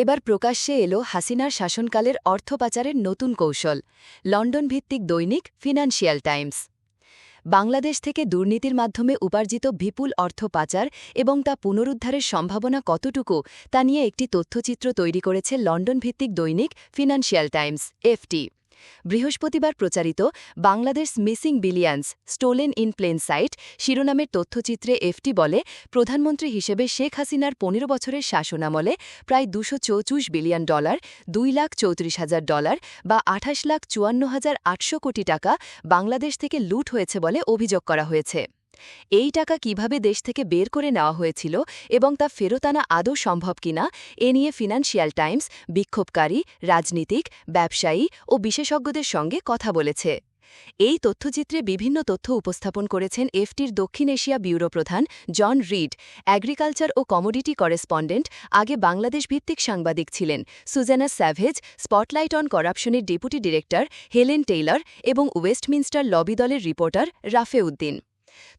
এবার প্রকাশ্যে এলো হাসিনার শাসনকালের অর্থ পাচারের নতুন কৌশল লন্ডন ভিত্তিক দৈনিক ফিনান্সিয়াল টাইমস। বাংলাদেশ থেকে দুর্নীতির মাধ্যমে উপার্জিত বিপুল অর্থ পাচার এবং তা পুনরুদ্ধারের সম্ভাবনা কতটুকু, তা নিয়ে একটি তথ্যচিত্র তৈরি করেছে লন্ডন ভিত্তিক দৈনিক ফিনান্সিয়াল টাইমস, এফটি। বৃহস্পতিবার প্রচারিত Bangladesh missing billions stolen in plain sight শিরোনামের তথ্যচিত্রে এফটি বলে, প্রধানমন্ত্রী হিসেবে শেখ হাসিনার পনেরো বছরের শাসনামলে প্রায় দুশো বিলিয়ন ডলার, দুই লাখ চৌত্রিশ হাজার ডলার বা আঠাশ লাখ চুয়ান্ন হাজার আটশো কোটি টাকা বাংলাদেশ থেকে লুট হয়েছে বলে অভিযোগ করা হয়েছে। এই টাকা কীভাবে দেশ থেকে বের করে নেওয়া হয়েছিল এবং তা ফেরত আনা আদৌ সম্ভব কিনা, এ নিয়ে ফিনান্সিয়াল টাইমস বিক্ষোভকারী, রাজনীতিক, ব্যবসায়ী ও বিশেষজ্ঞদের সঙ্গে কথা বলেছে। এই তথ্যচিত্রে বিভিন্ন তথ্য উপস্থাপন করেছেন এফটির দক্ষিণ এশিয়া ব্যুরো প্রধান জন রিড, অ্যাগ্রিকালচার ও কমোডিটি করেসপন্ডেন্ট, আগে বাংলাদেশ ভিত্তিক সাংবাদিক ছিলেন সুজানা স্যাভেজ, স্পটলাইট অন করাপশনের ডেপুটি ডিরেক্টর হেলেন টেইলর এবং ওয়েস্টমিনস্টার লবি দলের রিপোর্টার রাফে উদ্দিন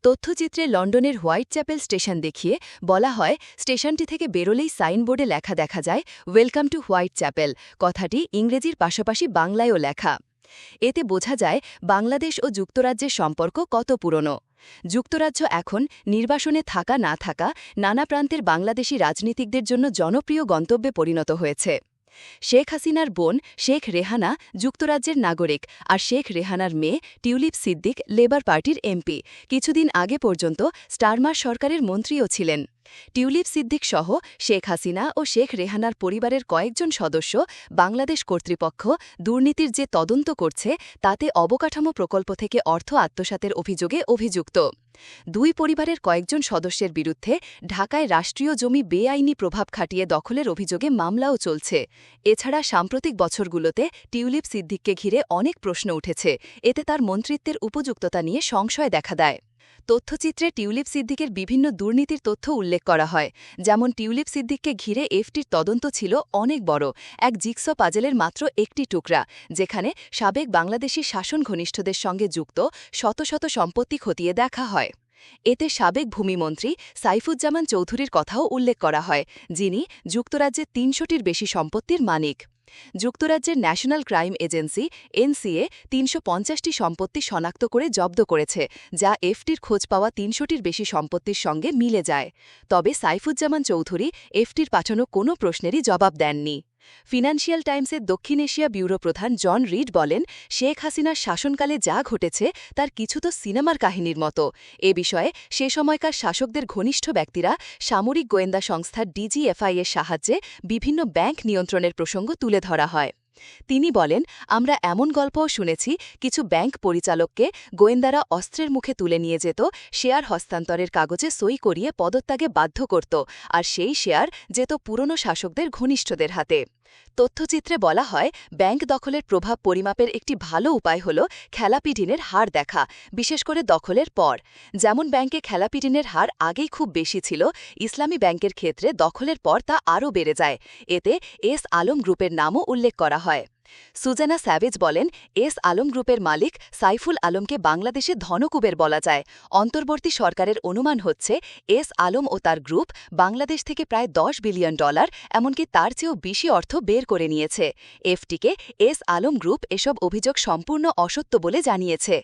তথ্যচিত্রে লন্ডনের হোয়াইট চ্যাপেল স্টেশন দেখিয়ে বলা হয়, স্টেশনটি থেকে বেরোলেই সাইনবোর্ডে লেখা দেখা যায় ওয়েলকাম টু হোয়াইট চ্যাপেল কথাটি ইংরেজির পাশাপাশি বাংলায়ও লেখা। এতে বোঝা যায়, বাংলাদেশ ও যুক্তরাজ্যের সম্পর্ক কত পুরনো? যুক্তরাজ্য এখন নির্বাসনে থাকা না থাকা নানা প্রান্তের বাংলাদেশি রাজনীতিকদের জন্য জনপ্রিয় গন্তব্যে পরিণত হয়েছে। শেখ হাসিনার বোন শেখ রেহানা যুক্তরাজ্যের নাগরিক আর শেখ রেহানার মেয়ে টিউলিপ সিদ্দিক লেবার পার্টির এমপি। কিছুদিন আগে পর্যন্ত স্টারমার সরকারের মন্ত্রীও ছিলেন। টিউলিপ সিদ্দিক সহ শেখ হাসিনা ও শেখ রেহানার পরিবারের কয়েকজন সদস্য বাংলাদেশ কর্তৃপক্ষ দুর্নীতির যে তদন্ত করছে, তাতে অবকাঠামো প্রকল্প থেকে অর্থ আত্মসাতের অভিযোগে অভিযুক্ত। দুই পরিবারের কয়েকজন সদস্যের বিরুদ্ধে ঢাকায় রাষ্ট্রীয় জমি বেআইনি প্রভাব খাটিয়ে দখলের অভিযোগে মামলাও চলছে। এছাড়া সাম্প্রতিক বছরগুলোতে টিউলিপ সিদ্দিককে ঘিরে অনেক প্রশ্ন উঠেছে। এতে তার মন্ত্রিত্বের উপযুক্ততা নিয়ে সংশয় দেখা দেয়। তথ্যচিত্রে টিউলিপ সিদ্দিকের বিভিন্ন দুর্নীতির তথ্য উল্লেখ করা হয়। যেমন টিউলিপ সিদ্দিককে ঘিরে এফটির তদন্ত ছিল অনেক বড়। এক জিক্স পাজেলের মাত্র একটি টুকরা, যেখানে সাবেক বাংলাদেশি শাসন ঘনিষ্ঠদের সঙ্গে যুক্ত শত শত সম্পত্তি খতিয়ে দেখা হয়। এতে সাবেক ভূমিমন্ত্রী সাইফুজ্জামান চৌধুরীর কথাও উল্লেখ করা হয়, যিনি যুক্তরাজ্যের তিনশোটির বেশি সম্পত্তির মানিক যুক্তরাজ্যের ন্যাশনাল ক্রাইম এজেন্সি, এনসিএ, তিনশো পঞ্চাশটি সম্পত্তি শনাক্ত করে জব্দ করেছে, যা এফটির খোঁজ পাওয়া তিনশোটির বেশি সম্পত্তির সঙ্গে মিলে যায়। তবে সাইফুজ্জামান চৌধুরী এফটির পাঠানো কোনো প্রশ্নেরই জবাব দেননি। ফিনান্সিয়াল টাইমসের দক্ষিণ এশিয়া ব্যুরো প্রধান জন রিড বলেন, শেখ হাসিনার শাসনকালে যা ঘটেছে তার কিছু তো সিনেমার কাহিনীর মতো। এ বিষয়ে সে সময়কার শাসকদের ঘনিষ্ঠ ব্যক্তিরা, সামরিক গোয়েন্দা সংস্থার ডিজিএফআই এর সাহায্যে বিভিন্ন ব্যাংক নিয়ন্ত্রণের প্রসঙ্গ তুলে ধরা হয়। তিনি বলেন, আমরা এমন গল্পও শুনেছি, কিছু ব্যাংক পরিচালককে গোয়েন্দারা অস্ত্রের মুখে তুলে নিয়ে যেত, শেয়ার হস্তান্তরের কাগজে সই করিয়ে পদত্যাগে বাধ্য করত, আর সেই শেয়ার যেত পুরনো শাসকদের ঘনিষ্ঠদের হাতে। তথ্যচিত্রে বলা হয়, ব্যাংক দখলের প্রভাব পরিমাপের একটি ভালো উপায় হল খেলাপিডিনের হার দেখা, বিশেষ করে দখলের পর। যেমন ব্যাংকে খেলাপিডিনের হার আগেই খুব বেশি ছিল, ইসলামী ব্যাংকের ক্ষেত্রে দখলের পর তা আরও বেড়ে যায়। এতে এস আলম গ্রুপের নামও উল্লেখ করা হয়। সুজানা স্যাভেজ বলেন, এস আলম গ্রুপের মালিক সাইফুল আলমকে বাংলাদেশে ধনকুবের বলা যায়। অন্তর্বর্তী সরকারের অনুমান হচ্ছে, এস আলম ও তার গ্রুপ বাংলাদেশ থেকে প্রায় দশ বিলিয়ন ডলার, এমনকি তার চেয়েও বেশি অর্থ বের করে নিয়েছে। এফটিকে এস আলম গ্রুপ এসব অভিযোগ সম্পূর্ণ অসত্য বলে জানিয়েছে।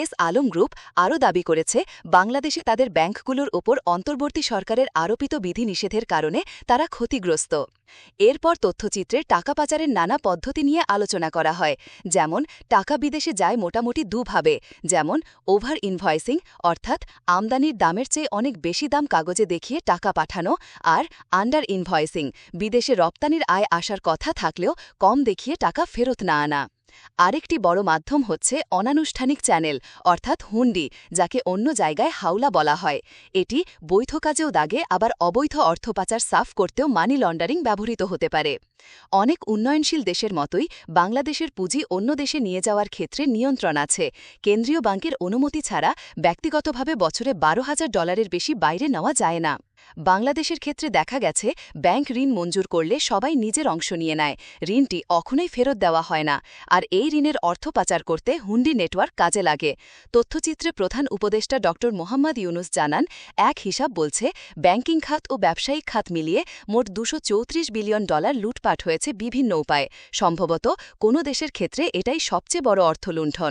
এস আলম গ্রুপ আরও দাবি করেছে, বাংলাদেশে তাদের ব্যাংকগুলোর ওপর অন্তর্বর্তী সরকারের আরোপিত বিধিনিষেধের কারণে তারা ক্ষতিগ্রস্ত। এরপর তথ্যচিত্রে টাকা পাচারের নানা পদ্ধতি নিয়ে আলোচনা করা হয়, যেমন টাকা বিদেশে যায় মোটামুটি দুভাবে, যেমন ওভার ইনভয়েসিং, অর্থাৎ আমদানির দামের চেয়ে অনেক বেশি দাম কাগজে দেখিয়ে টাকা পাঠানো, আর আন্ডার ইনভয়েসিং, বিদেশে রপ্তানির আয় আসার কথা থাকলেও কম দেখিয়ে টাকা ফেরত না আনা। আরেকটি বড় মাধ্যম হচ্ছে অনানুষ্ঠানিক চ্যানেল, অর্থাৎ হুন্ডি, যাকে অন্য জায়গায় হাওলা বলা হয়। এটি বৈধ কাজেও দাগে, আবার অবৈধ অর্থ পাচার সাফ করতেও মানি লন্ডারিং ব্যবহৃত হতে পারে। অনেক উন্নয়নশীল দেশের মতোই বাংলাদেশের পুঁজি অন্য দেশে নিয়ে যাওয়ার ক্ষেত্রে নিয়ন্ত্রণ আছে। কেন্দ্রীয় ব্যাংকের অনুমতি ছাড়া ব্যক্তিগতভাবে বছরে বারো হাজার ডলারের বেশি বাইরে নেওয়া যায় না। বাংলাদেশের ক্ষেত্রে দেখা গেছে, ব্যাংক ঋণ মঞ্জুর করলে সবাই নিজের অংশ নিয়ে নেয়। ঋণটি অখনই ফেরত দেওয়া হয় না। আর এই ঋণের অর্থ পাচার করতে হুন্ডি নেটওয়ার্ক কাজে লাগে। তথ্যচিত্রে প্রধান উপদেষ্টা ড. মোহাম্মদ ইউনুস জানান, এক হিসাব বলছে, ব্যাংকিং খাত ও ব্যবসায়িক খাত মিলিয়ে মোট দুশো বিলিয়ন ডলার লুটপাট হয়েছে বিভিন্ন উপায়ে। সম্ভবত কোনো দেশের ক্ষেত্রে এটাই সবচেয়ে বড় অর্থলুণ্ঠন।